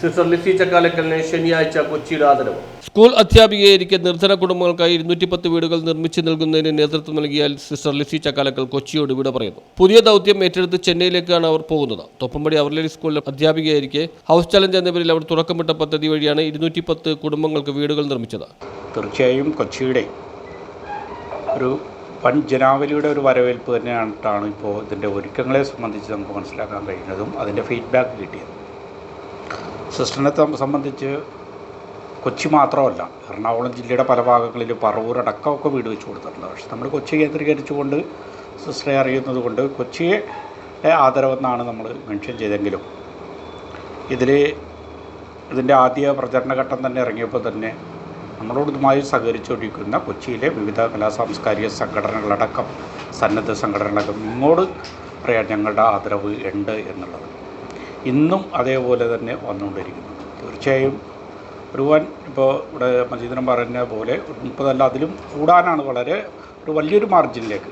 sister Lizzy ചക്കാലക്കലിന് ശനിയാഴ്ച കൊച്ചിയിൽ ആദരവ്. സ്കൂൾ അധ്യാപികയായിരിക്കെ നിർധന കുടുംബങ്ങൾക്കായി ഇരുന്നൂറ്റി പത്ത് വീടുകൾ നിർമ്മിച്ചു നൽകുന്നതിന് നേതൃത്വം നൽകിയാൽ സിസ്റ്റർ ലിസി ചക്കാലക്കൽ കൊച്ചിയോട് വിട പറയുന്നു. പുതിയ ദൗത്യം ഏറ്റെടുത്ത് ചെന്നൈയിലേക്കാണ് അവർ പോകുന്നത്. തൊപ്പമ്പടി അവർലേലി സ്കൂളിലെ അധ്യാപികയായിരിക്കെ ഹൗസ് ചലഞ്ച് എന്ന പേരിൽ അവർ തുടക്കമിട്ട പദ്ധതി വഴിയാണ് ഇരുന്നൂറ്റി പത്ത് കുടുംബങ്ങൾക്ക് വീടുകൾ നിർമ്മിച്ചത്. തീർച്ചയായും കൊച്ചിയുടെ ഒരു വൻ ജനാവലിയുടെ ഒരു വരവേൽപ്പ് തന്നെയാണ് ഇപ്പോൾ ഇതിന്റെ ഒരുക്കങ്ങളെ സംബന്ധിച്ച് നമുക്ക് മനസ്സിലാക്കാൻ കഴിയുന്നതും അതിന്റെ ഫീഡ്ബാക്ക് കിട്ടിയത്. സിസ്റ്ററിനെ സംബന്ധിച്ച് കൊച്ചി മാത്രമല്ല എറണാകുളം ജില്ലയുടെ പല ഭാഗങ്ങളിൽ പറവൂർ അടക്കമൊക്കെ വീട് വെച്ച് കൊടുത്തിട്ടുണ്ട്. പക്ഷെ നമ്മൾ കൊച്ചി കേന്ദ്രീകരിച്ചുകൊണ്ട് സിസ്റ്ററെ അറിയുന്നത് കൊണ്ട് കൊച്ചിയെ ആദരവെന്നാണ് നമ്മൾ മെൻഷൻ ചെയ്തെങ്കിലും ഇതിൽ ഇതിന്റെ ആദ്യ പ്രചരണഘട്ടം തന്നെ ഇറങ്ങിയപ്പോൾ തന്നെ നമ്മളോട് ഇതുമായി സഹകരിച്ചുകൊണ്ടിരിക്കുന്ന കൊച്ചിയിലെ വിവിധ കലാ സാംസ്കാരിക സംഘടനകളടക്കം സന്നദ്ധ സംഘടനകളടക്കം ഇങ്ങോട്ട് പറയാൻ ഞങ്ങളുടെ ആദരവ് ഉണ്ട് എന്നുള്ളത്. ഇന്നും അതേപോലെ തന്നെ വന്നുകൊണ്ടിരിക്കുന്നു. തീർച്ചയായും ഒരു വൻ ഇപ്പോൾ ഇവിടെ മജീന്ദ്രൻ പറഞ്ഞ പോലെ മുപ്പതല്ല അതിലും കൂടാനാണ് വളരെ ഒരു വലിയൊരു മാർജിനിലേക്ക്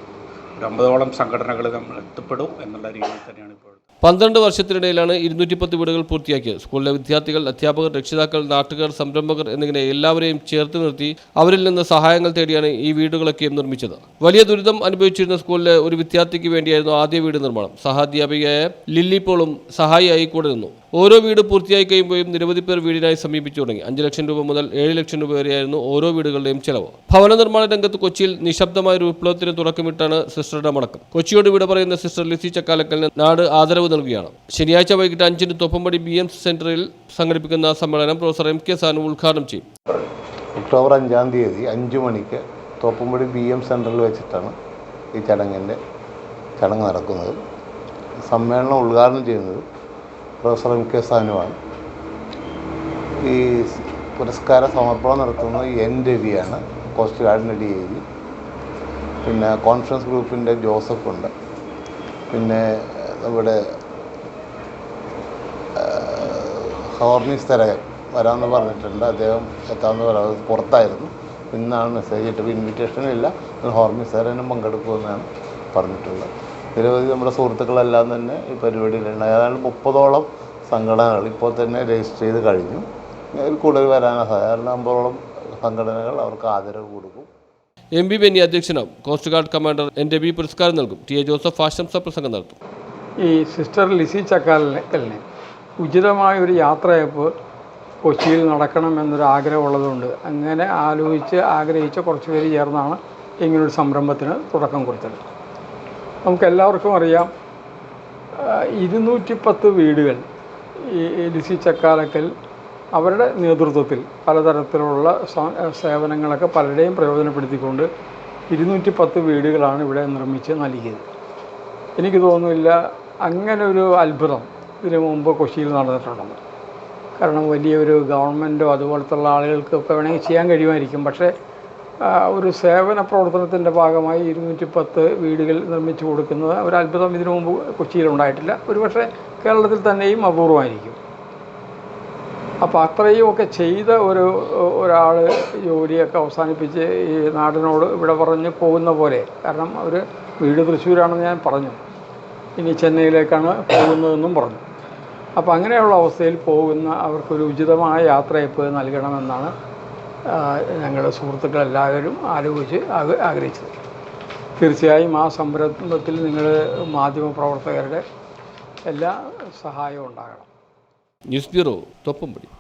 ഒരു അമ്പതോളം സംഘടനകൾ നമ്മൾ എത്തപ്പെടും എന്നുള്ള രീതിയിൽ തന്നെയാണ് ഇപ്പോൾ പന്ത്രണ്ട് വർഷത്തിനിടയിലാണ് ഇരുന്നൂറ്റി പത്ത് വീടുകൾ പൂർത്തിയാക്കിയത്. സ്കൂളിലെ വിദ്യാർത്ഥികൾ അധ്യാപകർ രക്ഷിതാക്കൾ നാട്ടുകാർ സംരംഭകർ എന്നിങ്ങനെ എല്ലാവരെയും ചേർത്ത് നിർത്തി അവരിൽ നിന്ന് സഹായങ്ങൾ തേടിയാണ് ഈ വീടുകളൊക്കെയും നിർമ്മിച്ചത്. വലിയ ദുരിതം അനുഭവിച്ചിരുന്ന സ്കൂളിലെ ഒരു വിദ്യാർത്ഥിക്ക് വേണ്ടിയായിരുന്നു ആദ്യ വീട് നിർമ്മാണം. സഹാധ്യാപികയായ ലില്ലി പോളും സഹായിയായി കൂടെ നിന്നു. ഓരോ വീട് പൂർത്തിയായി കഴിയുമ്പോഴും നിരവധി പേർ വീടിനായി സമീപിച്ചു തുടങ്ങി. അഞ്ച് ലക്ഷം രൂപ മുതൽ ഏഴ് ലക്ഷം രൂപ വരെയായിരുന്നു ഓരോ വീടുകളുടെയും ചെലവ്. ഭവന നിർമ്മാണ രംഗത്ത് കൊച്ചിയിൽ നിശബ്ദമായ ഒരു വിപ്ലവത്തിന് തുടക്കമിട്ടാണ് സിസ്റ്ററുടെ മടക്കം. കൊച്ചിയോട് വിട പറയുന്ന സിസ്റ്റർ ലിസി ചക്കാലക്കലിന് നാട് ആദരവ് നൽകുകയാണ്. ശനിയാഴ്ച വൈകിട്ട് അഞ്ചിന് തൊപ്പമ്പടി ബി എം സെന്ററിൽ സംഘടിപ്പിക്കുന്ന സമ്മേളനം പ്രൊഫസർ എം കെ സാനു ഉദ്ഘാടനം ചെയ്യും. ഒക്ടോബർ അഞ്ചാം തീയതി അഞ്ച് മണിക്ക് തോപ്പുംപടി ബി എം സെന്ററിൽ വെച്ചിട്ടാണ് ഈ ചടങ്ങിന്റെ ചടങ്ങ് നടക്കുന്നത്. സമ്മേളനം ഉദ്ഘാടനം ചെയ്യുന്നത് പ്രൊഫസർ എം കെ സാനുവാണ്. ഈ പുരസ്കാര സമർപ്പണം നടത്തുന്നത് എൻ രവിയാണ്. കോസ്റ്റ് ഗാർഡിന്റെ ഡി ഐ ജി പിന്നെ കോൺഫറൻസ് ഗ്രൂപ്പിന്റെ ജോസഫ് ഉണ്ട്. പിന്നെ നമ്മുടെ ഹോർണി തരകൻ വരാമെന്ന് പറഞ്ഞിട്ടുണ്ട്. അദ്ദേഹം എത്താമെന്ന് പറയുന്നത് പുറത്തായിരുന്നു. ഇന്നാണ് മെസ്സേജ് ഇട്ടത്. ഇൻവിറ്റേഷനും ഇല്ല ഹോർമി തരകനും പങ്കെടുക്കുമെന്നാണ് പറഞ്ഞിട്ടുള്ളത്. നിരവധി നമ്മുടെ സുഹൃത്തുക്കളെല്ലാം തന്നെ ഈ പരിപാടിയിലുണ്ട്. ഏതാണ്ട് മുപ്പതോളം സംഘടനകൾ ഇപ്പോൾ തന്നെ രജിസ്റ്റർ ചെയ്ത് കഴിഞ്ഞു. ഇതിൽ കൂടുതൽ വരാനാണ് സാധാരണ അമ്പതോളം സംഘടനകൾ അവർക്ക് ആദരവ് കൊടുക്കും. M B Benny അധ്യക്ഷനാവും. Coast guard commander N Ravi പുരസ്കാരം നൽകും. ടി എ ജോസഫ് ആശംസാ പ്രസംഗം നടത്തും. ഈ സിസ്റ്റർ ലിസി ചക്കാലിനെ ഉചിതമായ ഒരു യാത്രയപ്പോൾ കൊച്ചിയിൽ നടക്കണം എന്നൊരു ആഗ്രഹമുള്ളതുകൊണ്ട് അങ്ങനെ ആലോചിച്ച് ആഗ്രഹിച്ച കുറച്ച് പേര് ചേർന്നാണ് ഇങ്ങനൊരു സംരംഭത്തിന് തുടക്കം കൊടുത്തത് നമുക്കെല്ലാവർക്കും അറിയാം ഇരുന്നൂറ്റി പത്ത് വീടുകൾ ഈ ലിസി ചക്കാലക്കൽ അവരുടെ നേതൃത്വത്തിൽ പലതരത്തിലുള്ള സേവനങ്ങളൊക്കെ പലരെയും പ്രയോജനപ്പെടുത്തിക്കൊണ്ട് ഇരുന്നൂറ്റി പത്ത് വീടുകളാണ് ഇവിടെ നിർമ്മിച്ച് നൽകിയത്. എനിക്ക് തോന്നുന്നില്ല അങ്ങനെ ഒരു അത്ഭുതം ഇതിനു മുമ്പ് കൊച്ചിയിൽ നടന്നിട്ടുണ്ടെന്ന് കാരണം വലിയൊരു ഗവൺമെന്റോ അതുപോലത്തുള്ള ആളുകൾക്കൊക്കെ വേണമെങ്കിൽ ചെയ്യാൻ കഴിയുമായിരിക്കും. പക്ഷേ ഒരു സേവന പ്രവർത്തനത്തിന്റെ ഭാഗമായി ഇരുന്നൂറ്റി പത്ത് വീടുകൾ നിർമ്മിച്ചു കൊടുക്കുന്നത് ഒരു അത്ഭുതം ഇതിനു മുമ്പ് കൊച്ചിയിൽ ഉണ്ടായിട്ടില്ല. ഒരുപക്ഷെ കേരളത്തിൽ തന്നെയും അപൂർവമായിരിക്കും. അപ്പോൾ അത്രയും ഒക്കെ ചെയ്ത ഒരു ഒരാൾ ജോലിയൊക്കെ അവസാനിപ്പിച്ച് ഈ നാടിനോട് ഇവിടെ പറഞ്ഞ് പോകുന്ന പോലെ. കാരണം അവർ വീട് തൃശ്ശൂരാണെന്ന് ഞാൻ പറഞ്ഞു. ഇനി ചെന്നൈയിലേക്കാണ് പോകുന്നതെന്നും പറഞ്ഞു. അപ്പോൾ അങ്ങനെയുള്ള അവസ്ഥയിൽ പോകുന്ന അവർക്കൊരു ഉചിതമായ യാത്രയപ്പ് നൽകണമെന്നാണ് ഞങ്ങളുടെ സുഹൃത്തുക്കളെല്ലാവരും ആലോചിച്ച് ആഗ്ര- ആഗ്രഹിച്ചത്. തീർച്ചയായും ആ സംരംഭത്തിൽ നിങ്ങൾ മാധ്യമപ്രവർത്തകരുടെ എല്ലാ സഹായവും ഉണ്ടാകണം. News bureau Thoppumpady